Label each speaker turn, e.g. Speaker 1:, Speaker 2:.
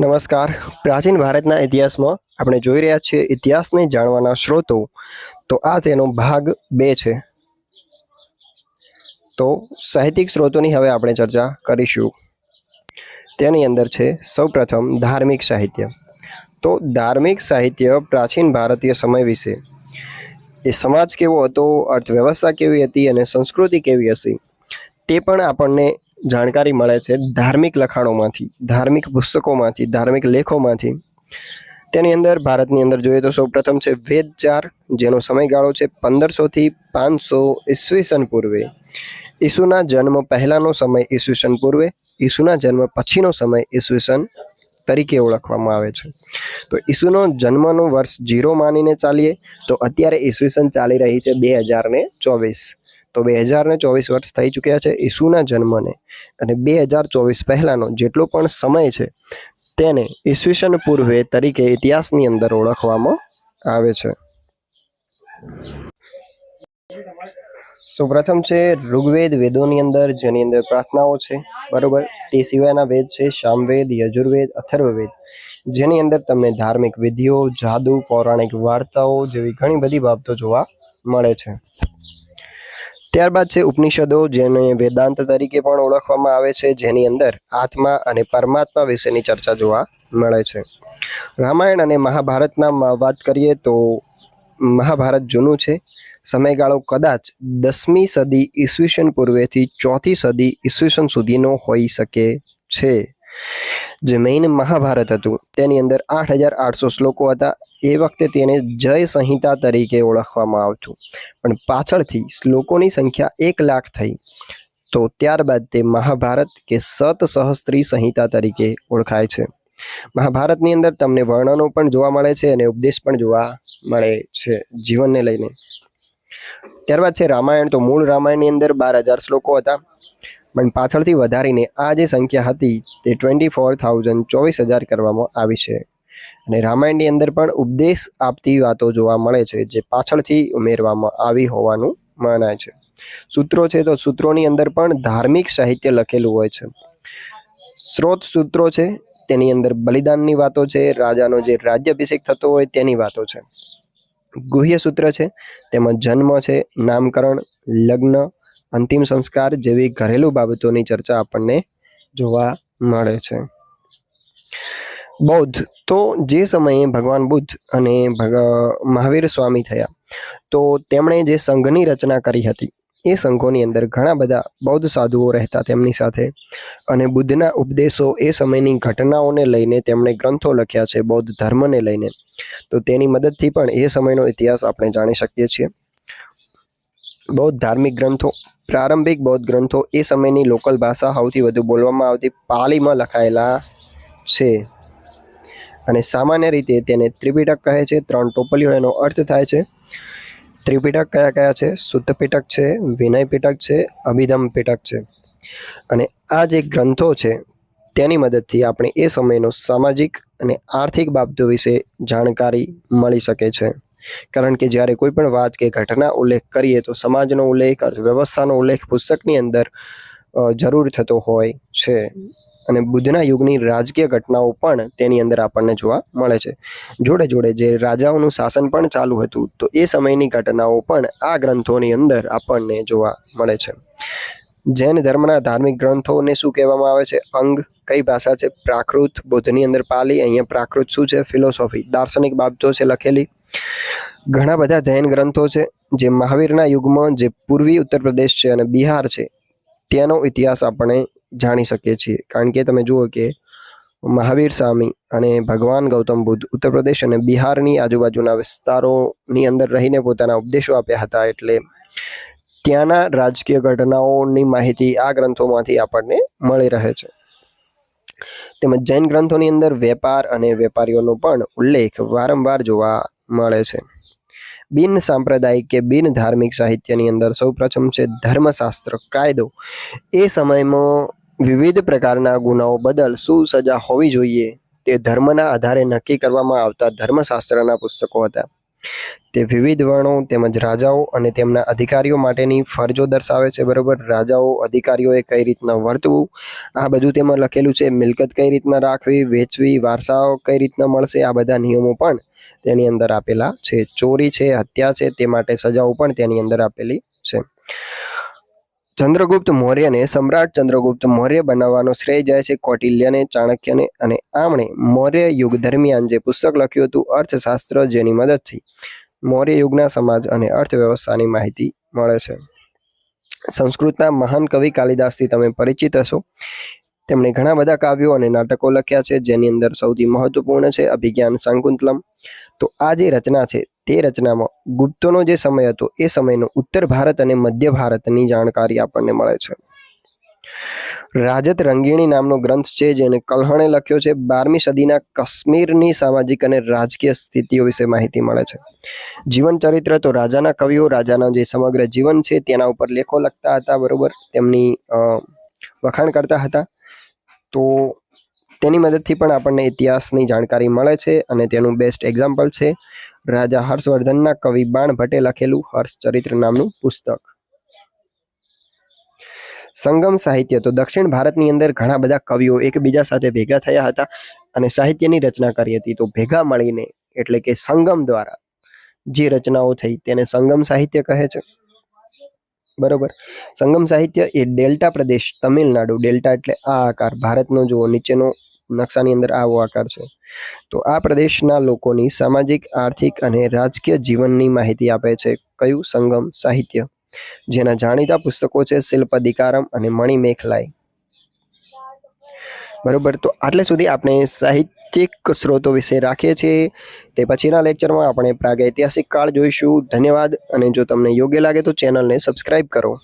Speaker 1: નમસ્કાર. પ્રાચીન ભારતના ઇતિહાસમાં આપણે જોઈ રહ્યા છીએ ઇતિહાસને જાણવાના સ્ત્રોતો. તો આ તેનો ભાગ બે છે. તો સાહિત્યિક સ્ત્રોતોની હવે આપણે ચર્ચા કરીશું. તેની અંદર છે સૌપ્રથમ ધાર્મિક સાહિત્ય. તો ધાર્મિક સાહિત્ય પ્રાચીન ભારતીય સમય વિશે. એ સમાજ કેવો હતો, અર્થવ્યવસ્થા કેવી હતી અને સંસ્કૃતિ કેવી હશે, તે પણ આપણને જાણકારી મળે છે ધાર્મિક લખાણોમાંથી, ધાર્મિક પુસ્તકોમાંથી, ધાર્મિક લેખોમાંથી. તેની અંદર ભારતની અંદર જોઈએ તો સૌપ્રથમ છે વેદ ચાર, જેનો સમયગાળો છે પંદરસોથી પાંચસો ઈસવીસન પૂર્વે. ઈસુના જન્મ પહેલાંનો સમય ઈસવીસન પૂર્વે, ઈસુના જન્મ પછીનો સમય ઈસવીસન તરીકે ઓળખવામાં આવે છે. તો ઈસુનો જન્મનું વર્ષ જીરો માનીને ચાલીએ, તો અત્યારે ઈસવીસન ચાલી રહી છે બે હજાર ચોવીસ. તો બે હજાર ને ચોવીસ વર્ષ થઈ ચૂક્યા છે ઈસુના જન્મને. અને બે હજાર ચોવીસ પહેલાંનો જેટલો પણ સમય છે, તેને ઈસવીસન પૂર્વે તરીકે ઇતિહાસની અંદર ઓળખવામાં આવે છે. સૌપ્રથમ છે ઋગ્વેદ વેદોની અંદર, જેની અંદર પ્રાર્થનાઓ છે, બરોબર? તે સિવાયના વેદ છે સામવેદ, યજુર્વેદ, અથર્વવેદ, જેની અંદર તમને ધાર્મિક વિધિઓ, જાદુ, પૌરાણિક વાર્તાઓ જેવી ઘણી બધી બાબતો જોવા મળે છે. ત્યારબાદ છે ઉપનિષદો, જેને વેદાંત તરીકે પણ ઓળખવામાં આવે છે, જેની અંદર આત્મા અને પરમાત્મા વિશેની ચર્ચા જોવા મળે છે. રામાયણ અને મહાભારતના વાત કરીએ તો મહાભારત જૂનું છે. સમયગાળો કદાચ દસમી સદી ઈસવીસન પૂર્વેથી ચોથી સદી ઈસવીસન સુધીનો હોઈ શકે છે. જે મેઇન મહાભારત હતું, તેની અંદર આઠ હજાર આઠસો શ્લોકો હતા. એ વખતે તેને જય સંહિતા તરીકે ઓળખવામાં આવતું. પણ પાછળથી શ્લોકોની સંખ્યા એક લાખ થઈ. તો ત્યારબાદ તે મહાભારત કે સત સહસ્ત્રી સંહિતા તરીકે ઓળખાય છે. મહાભારતની અંદર તમને વર્ણનો પણ જોવા મળે છે અને ઉપદેશ પણ જોવા મળે છે જીવનને લઈને. ત્યારબાદ છે રામાયણ. તો મૂળ રામાયણની અંદર બાર હજાર શ્લોકો હતા. પણ પાછળથી વધારીને આ જે સંખ્યા હતી તે ટ્વેન્ટી ફોર થાઉઝન્ડ ચોવીસ હજાર કરવામાં આવી છે. અને રામાયણની અંદર પણ ઉપદેશ આપતી વાતો જોવા મળે છે, જે પાછળથી ઉમેરવામાં આવી હોવાનું મનાય છે. સૂત્રો છે તો સૂત્રોની અંદર પણ ધાર્મિક સાહિત્ય લખેલું હોય છે. સ્ત્રોત સૂત્રો છે, તેની અંદર બલિદાનની વાતો છે, રાજાનો જે રાજ્યાભિષેક થતો હોય તેની વાતો છે. ગુહ્ય સૂત્ર છે, તેમાં જન્મ છે, નામકરણ, લગ્ન અંતિમ સંસ્કાર જેવી ઘરેલું બાબતોની ચર્ચા આપણને જોવા મળે છે. બૌદ્ધ. તો જે સમયે ભગવાન બુદ્ધ અને મહાવીર સ્વામી થયા, તો તેમણે જે સંઘની રચના કરી હતી, એ સંઘોની અંદર ઘણા બધા બૌદ્ધ સાધુઓ રહેતા તેમની સાથે અને બુદ્ધના ઉપદેશો એ સમયની ઘટનાઓને લઈને તેમણે ગ્રંથો લખ્યા છે, બૌદ્ધ ધર્મને લઈને. તો તેની મદદથી પણ એ સમયનો ઇતિહાસ આપણે જાણી શકીએ છીએ. બૌદ્ધ ધાર્મિક ગ્રંથો પ્રારંભિક બૌદ્ધ ગ્રંથો એ સમયની લોકલ ભાષા સૌથી વધુ બોલવામાં આવતી પાલીમાં લખાયેલા છે. અને સામાન્ય રીતે તેને ત્રિપિટક કહે છે. ત્રણ ટોપલીઓ એનો અર્થ થાય છે. ત્રિપિટક કયા કયા છે? શુદ્ધ પિટક છે, વિનય પિટક છે, અભિધમ પિટક છે. અને આ જે ગ્રંથો છે, તેની મદદથી આપણે એ સમયનો સામાજિક અને આર્થિક બાબતો વિશે જાણકારી મળી શકે છે. કારણ કે જ્યારે કોઈ પણ વાત કે ઘટના ઉલ્લેખ કરીએ તો સમાજનો ઉલ્લેખ વ્યવસ્થાનો ઉલ્લેખ પુસ્તકની અંદર જરૂર થતો હોય છે. અને બુદ્ધના યુગની રાજકીય ઘટનાઓ પણ તેની અંદર આપણને જોવા મળે છે. જોડે જોડે જે રાજાઓનું શાસન પણ ચાલુ હતું, તો એ સમયની ઘટનાઓ પણ આ ગ્રંથોની અંદર આપણને જોવા મળે છે. જૈન ધર્મના ધાર્મિક ગ્રંથોને શું કહેવામાં આવે છે? અંગ કઈ ભાષા છે? પ્રાકૃત બુદ્ધની અંદર પાલી, અહીંયા પ્રાકૃત શું છે? ફિલોસોફી, દાર્શનિક બાબતો છે લખેલી. ઘણા બધા જૈન ગ્રંથો છે, જે મહાવીરના યુગમાં જે પૂર્વી ઉત્તર પ્રદેશ છે અને બિહાર છે, ત્યાંનો ઇતિહાસ આપણે જાણી શકીએ છીએ. કારણ કે તમે જુઓ કે મહાવીર સ્વામી અને ભગવાન ગૌતમ બુદ્ધ ઉત્તર પ્રદેશ અને બિહારની આજુબાજુના વિસ્તારોની અંદર રહીને પોતાના ઉપદેશો આપ્યા હતા, એટલે ત્યાંના રાજકીય ઘટનાઓની માહિતી આ ગ્રંથોમાંથી આપણને મળી રહે છે. તેમજ જૈન ગ્રંથોની અંદર વેપાર અને વેપારીઓનો પણ ઉલ્લેખ વારંવાર જોવા મળે છે. બિન સાંપ્રદાયિક કે બિન ધાર્મિક સાહિત્યની અંદર સૌપ્રથમ છે ધર્મશાસ્ત્ર, કાયદો. એ સમયમાં વિવિધ પ્રકારના ગુનાઓ બદલ શું સજા હોવી જોઈએ તે ધર્મના આધારે નક્કી કરવામાં આવતા ધર્મશાસ્ત્રના પુસ્તકો હતા. તે વિવિધ વર્ણો તેમજ રાજાઓ અને તેમના અધિકારીઓ માટેની ફરજો દર્શાવે છે, બરાબર? રાજાઓ, અધિકારીઓએ કઈ રીતના વર્તવું? આ બધું તેમાં લખેલું છે, મિલકત કઈ રીતના રાખવી, વેચવી, વારસાઓ કઈ રીતના મળશે? આ બધા નિયમો પણ તેની અંદર આપેલા છે. ચોરી છે, હત્યા છે, તે માટે સજાઓ પણ તેની અંદર આપેલી છે. ચંદ્રગુપ્ત મૌર્યને સમ્રાટ ચંદ્રગુપ્ત મૌર્ય બનાવવાનો શ્રેય જાય છે કૌટિલ્યને, ચાણક્યને અને આમણે મૌર્ય યુગ દરમિયાન જે પુસ્તક લખ્યું હતું અર્થશાસ્ત્ર જેની મદદથી મૌર્ય યુગના સમાજ અને અર્થવ્યવસ્થાની માહિતી મળે છે. સંસ્કૃતના મહાન કવિ કાલિદાસથી તમે પરિચિત હશો. તેમણે ઘણા બધા કાવ્યો અને નાટકો લખ્યા છે, જેની અંદર સૌથી મહત્વપૂર્ણ છે અભિજ્ઞાન શાકુંતલમ તો આ જે રચના છે તે રચનામાં ગુપ્તોનો જે સમય હતો એ સમયનો ઉત્તર ભારત અને મધ્ય ભારતની જાણકારી આપણને મળે છે. રાજત રંગીણી નામનો ગ્રંથ છે જેને કલ્હણે લખ્યો છે. બારમી સદીના કાશ્મીરની સામાજિક અને રાજકીય સ્થિતિઓ વિશે માહિતી મળે છે. જીવન ચરિત્ર તો રાજાના કવિઓ, રાજાના જે સમગ્ર જીવન છે તેના ઉપર લેખો લખતા હતા, બરોબર? તેમની વખાણ કરતા હતા. તો તેની મદદથી પણ આપણને ઇતિહાસની જાણકારી મળે છે અને તેનું બેસ્ટ એક્ઝામ્પલ છે રાજા હર્ષવર્ધનના કવિ બાણ ભટ્ટે લખેલું હર્ષચરિત્ર નામનું પુસ્તક. સંગમ સાહિત્ય. તો દક્ષિણ ભારતની અંદર ઘણા બધા કવિઓ એકબીજા સાથે ભેગા થયા હતા અને સાહિત્યની રચના કરી હતી. તો ભેગા મળીને એટલે કે સંગમ દ્વારા જે રચનાઓ થઈ તેને સંગમ સાહિત્ય કહે છે. બરોબર? સંગમ સાહિત્ય એ ડેલ્ટા પ્રદેશ તમિલનાડુ. ડેલ્ટા એટલે આ આકાર. ભારતનો જુઓ, નીચેનો નકશાની અંદર આવો આકાર છે. તો આ પ્રદેશના લોકોની સામાજિક, આર્થિક અને રાજકીય જીવનની માહિતી આપે છે. કયું સંગમ સાહિત્ય? જેના જાણીતા પુસ્તકો છે શિલ્પ, અધિકારમ અને મણિમેખલાઈ. બરોબર, તો આટલે સુધી આપણે સાહિત્યિક સ્ત્રોતો વિશે રાખીએ છીએ. તે પછીના લેક્ચરમાં આપણે પ્રાગૈતિહાસિક કાળ જોઈશું. ધન્યવાદ, અને જો તમને યોગ્ય લાગે તો ચેનલને સબસ્ક્રાઇબ કરો.